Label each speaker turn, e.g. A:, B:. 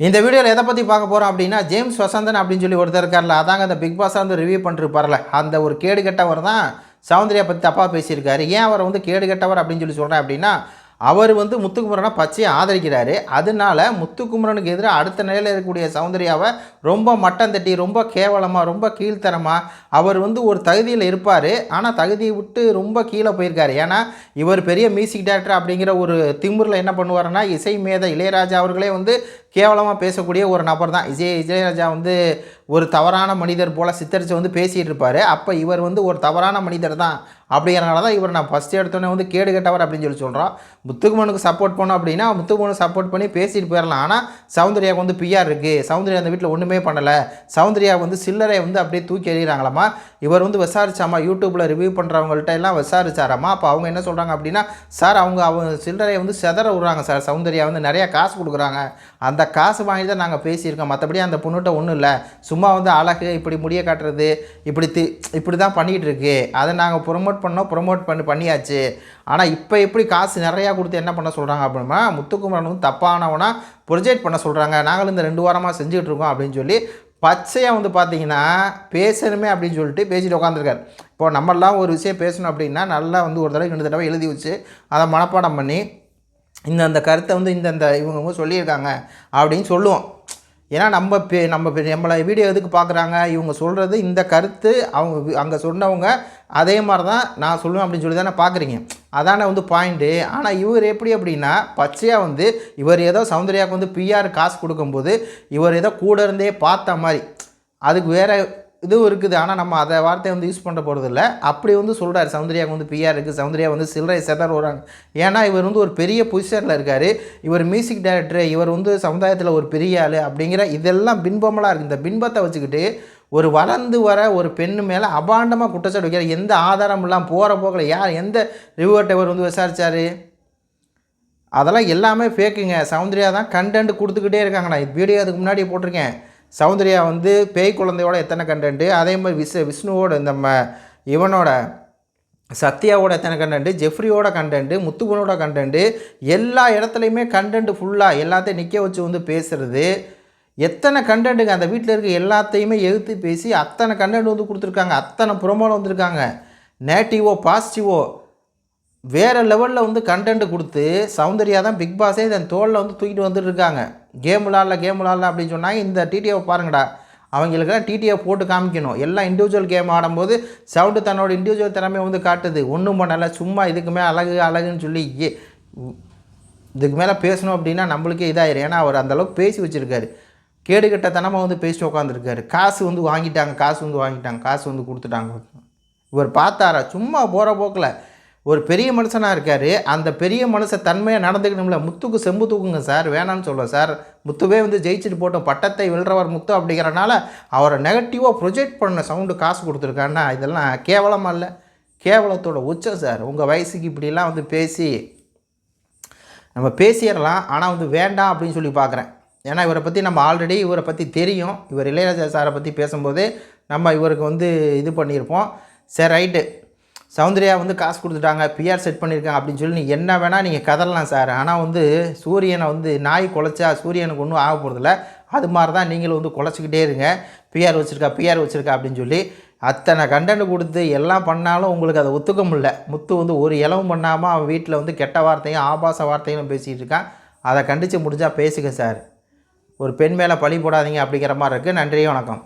A: இந்த வீடியோவில் எதை பற்றி பார்க்க போகிறோம் அப்படின்னா ஜேம்ஸ் வசந்தன் அப்படின்னு சொல்லி ஒருத்தர் இருக்கார்ல அதாங்க அந்த பிக் பாஸாக வந்து ரிவ்யூ பண்ணிருப்பார்ல அந்த ஒரு கேடு கெட்டவர் தான் சௌந்தர்யா பற்றி தப்பாக பேசியிருக்காரு. ஏன் அவரை வந்து கேடு கெட்டவர் அப்படின்னு சொல்லி சொல்கிறேன் அப்படின்னா அவர் வந்து முத்துக்குமரனை பச்சையை ஆதரிக்கிறாரு. அதனால முத்துக்குமரனுக்கு எதிராக அடுத்த நிலையில் இருக்கக்கூடிய சௌந்தர்யாவை ரொம்ப மட்டம் தட்டி ரொம்ப கேவலமாக ரொம்ப கீழ்த்தரமாக அவர் வந்து ஒரு தகுதியில் இருப்பார். ஆனால் தகுதியை விட்டு ரொம்ப கீழே போயிருக்காரு. ஏன்னா இவர் பெரிய மியூசிக் டேரக்டர் அப்படிங்கிற ஒரு திமுறில் என்ன பண்ணுவார்னா இசை மேத இளையராஜா அவர்களே வந்து கேவலமாக பேசக்கூடிய ஒரு நபர் தான் இசை இஜயராஜா வந்து ஒரு தவறான மனிதர் போல் சித்தரித்து வந்து பேசிகிட்டு இருப்பார். அப்போ இவர் வந்து ஒரு தவறான மனிதர் தான். அப்படிங்கிறனால தான் இவர் நான் ஃபஸ்ட்டு எடுத்தோன்னே வந்து கேடு கெட்டவர் அப்படின்னு சொல்லி சொல்கிறோம் முத்துக்குமனுக்கு சப்போர்ட் பண்ணோம் அப்படின்னா முத்துக்குமனுக்கு சப்போர்ட் பண்ணி பேசிட்டு போயிடலாம் ஆனால் சௌந்தர்யாவுக்கு வந்து பிஆர் இருக்குது சௌந்தர்யா அந்த வீட்டில் ஒன்றுமே பண்ணலை. சௌந்தர்யா வந்து சில்லறை வந்து அப்படியே தூக்கி எறிகிறாங்களாமா இவர் வந்து விசாரிச்சாமா? யூடியூப்பில் ரிவ்யூ பண்ணுறவங்கள்ட்ட எல்லாம் விசாரிச்சாராமா? அப்போ அவங்க என்ன சொல்கிறாங்க அப்படின்னா சார் அவங்க அவங்க சில்லறையை வந்து செதற விட்றாங்க சார். சௌந்தர்யா வந்து நிறையா காசு கொடுக்குறாங்க. அந்த காசு வாங்கி தான் நாங்கள் பேசியிருக்கோம். மற்றபடி அந்த பொண்ணுகிட்ட ஒன்றும் இல்லை. சும்மா வந்து அழகு இப்படி முடிய காட்டுறது இப்படி தி இப்படி தான் பண்ணிகிட்டு இருக்கு. அதை நாங்கள் ப்ரொமோட் பண்ணோம் ப்ரொமோட் பண்ணி பண்ணியாச்சு. ஆனால் இப்போ எப்படி காசு நிறையா கொடுத்து என்ன பண்ண சொல்கிறாங்க அப்படின்னா முத்துக்குமரன் வந்து தப்பானவனா ப்ரொஜெக்ட் பண்ண சொல்கிறாங்க நாங்களும் இந்த ரெண்டு வாரமாக செஞ்சுக்கிட்டு இருக்கோம் அப்படின்னு சொல்லி பச்சையாக வந்து பார்த்தீங்கன்னா பேசணுமே அப்படின்னு சொல்லிட்டு பேசிட்டு உட்காந்துருக்காரு இப்போ நம்மளாம் ஒரு விஷயம் பேசணும் அப்படின்னா நல்லா வந்து ஒரு தடவை ரெண்டு தடவை எழுதி வச்சு அதை மனப்பாடம் பண்ணி இந்த அந்த கருத்தை வந்து இந்தந்த இவங்க சொல்லியிருக்காங்க அப்படின்னு சொல்லுவோம். ஏன்னா நம்ம பே நம்ம நம்மளை வீடியோ எதுக்கு பார்க்குறாங்க? இவங்க சொல்கிறது இந்த கருத்து அவங்க அங்கே சொன்னவங்க அதே மாதிரி தான் நான் சொல்லுவேன் அப்படின்னு சொல்லி தானே பார்க்குறீங்க. அதானே வந்து பாயிண்ட்டு. ஆனால் இவர் எப்படி அப்படின்னா பச்சையாக வந்து இவர் ஏதோ சௌந்தர்யாவுக்கு வந்து பிஆர் காசு கொடுக்கும்போது இவர் ஏதோ கூட இருந்தே பார்த்த மாதிரி. அதுக்கு வேறு இதுவும் இருக்குது. ஆனால் நம்ம அதை வார்த்தையை வந்து யூஸ் பண்ண போகிறது இல்லை அப்படி வந்து சொல்கிறார் சௌந்தர்யாவுக்கு வந்து பிஆர் இருக்குது சௌந்தர்யா வந்து சில்லறை செதர் வராங்க. ஏன்னா இவர் வந்து ஒரு பெரிய பொசிஷனில் இருக்கார். இவர் மியூசிக் டைரக்டர் இவர் வந்து சமுதாயத்தில் ஒரு பெரிய ஆள் அப்படிங்கிற இதெல்லாம் பின்பமெல்லாம் இருக்குது இந்த பின்பத்தை வச்சுக்கிட்டு ஒரு வளர்ந்து வர ஒரு பெண்ணு மேலே அபாண்டமாக குற்றச்சாட்டு வைக்கிற எந்த ஆதாரம் இல்லாமல் போகிற போக்கில் யார் எந்த ரிவர்ட் இவர் வந்து விசாரித்தார் அதெல்லாம் எல்லாமே ஃபேக்குங்க சௌந்தர்யா தான் கண்டென்ட் கொடுத்துக்கிட்டே இருக்காங்க நான் வீடியோ அதுக்கு முன்னாடி போட்டிருக்கேன். சௌந்தர்யா வந்து பேய் குழந்தையோட எத்தனை கண்டென்ட்டு அதே மாதிரி விஸ் விஷ்ணுவோட இந்த இவனோட சத்யாவோட எத்தனை கண்டென்ட்டு ஜெஃப்ரியோட கண்டென்ட்டு முத்துகுனோட கண்டென்ட்டு எல்லா இடத்துலையுமே கண்டென்ட் ஃபுல்லாக எல்லாத்தையும் நிற்க வச்சு வந்து பேசுகிறது எத்தனை கண்டென்ட்டுங்க? அந்த வீட்டில் இருக்க எல்லாத்தையுமே எதிர்த்து பேசி அத்தனை கண்டென்ட் வந்து கொடுத்துருக்காங்க. அத்தனை ப்ரொமோவில் வந்திருக்காங்க. நேட்டிவோ பாசிட்டிவோ வேறு லெவலில் வந்து கண்டென்ட் கொடுத்து சௌந்தர்யா தான் பிக் பாஸே தன் தோளில் வந்து தூக்கிட்டு வந்துட்டு இருக்காங்க. கேம் விளாட்ல கேம் விளாட்ல அப்படின்னு சொன்னாங்க. இந்த டிடிஏவை பாருங்கடா. அவங்களுக்கெல்லாம் டிடிஓ போட்டு காமிக்கணும். எல்லாம் இண்டிவிஜுவல் கேம் ஆடும்போது சவுண்டு தன்னோட இண்டிவிஜுவல் திறமையை வந்து காட்டுது. ஒன்றும் பண்ணலை சும்மா இதுக்குமே அழகு அழகுன்னு சொல்லி ஏ இதுக்கு மேலே பேசணும் அப்படின்னா நம்மளுக்கே இதாயிரும். ஏன்னா அவர் அந்தளவுக்கு பேசி வச்சுருக்காரு. கேடுகட்டத்தனமாக வந்து பேசிட்டு உட்காந்துருக்காரு காசு வந்து வாங்கிட்டாங்க காசு வந்து வாங்கிட்டாங்க காசு வந்து கொடுத்துட்டாங்க. இவர் பார்த்தாரா? சும்மா போகிற போக்கில். ஒரு பெரிய மனுஷனாக இருக்கார். அந்த பெரிய மனுஷ தன்மையாக நடந்துக்கணும்ல. முத்துக்கு செம்பு தூக்குங்க சார். வேணான்னு சொல்ல சார். முத்துவே வந்து ஜெயிச்சுட்டு போட்டோம். பட்டத்தை வெல்றவர் முத்து அப்படிங்கிறனால அவரை நெகட்டிவாக ப்ரொஜெக்ட் பண்ண சவுண்டு காசு கொடுத்துருக்காங்கன்னா இதெல்லாம் கேவலமாக இல்லை. கேவலத்தோட உச்சம் சார். உங்கள் வயசுக்கு இப்படிலாம் வந்து பேசி நம்ம பேசிடலாம். ஆனால் வந்து வேண்டாம் அப்படின்னு சொல்லி பார்க்குறேன் ஏன்னா இவரை பற்றி நம்ம ஆல்ரெடி இவரை பற்றி தெரியும். இவர் இளையராஜா சாரை பற்றி பேசும்போது நம்ம இவருக்கு வந்து இது பண்ணியிருப்போம். சரி ரைட்டு சௌந்தர்யா வந்து காசு கொடுத்துட்டாங்க பிஆர் செட் பண்ணியிருக்காங்க அப்படின்னு சொல்லி நீ என்ன வேணால் நீங்கள் கதறலாம் சார் ஆனால் வந்து சூரியனை வந்து நாய் குலைச்சா சூரியனுக்கு ஒன்றும் ஆக போகிறதில்ல அது மாதிரி தான் நீங்களும் வந்து குலைச்சிக்கிட்டே இருங்க. பிஆர் வச்சுருக்கா பிஆர் வச்சுருக்கா அப்படின்னு சொல்லி அத்தனை கண்டென்ட் கொடுத்து எல்லாம் பண்ணாலும் உங்களுக்கு அதை ஒத்துக்க முடியல. முத்து வந்து ஒரு இலவும் பண்ணாமல் அவன் வீட்டில் வந்து கெட்ட வார்த்தையும் ஆபாச வார்த்தையும் பேசிகிட்டு இருக்கான். அதை கண்டித்து முடிஞ்சால் பேசுங்க சார் ஒரு பெண் மேலே பழி போடாதீங்க அப்படிங்கிற மாதிரி இருக்குது நன்றி வணக்கம்.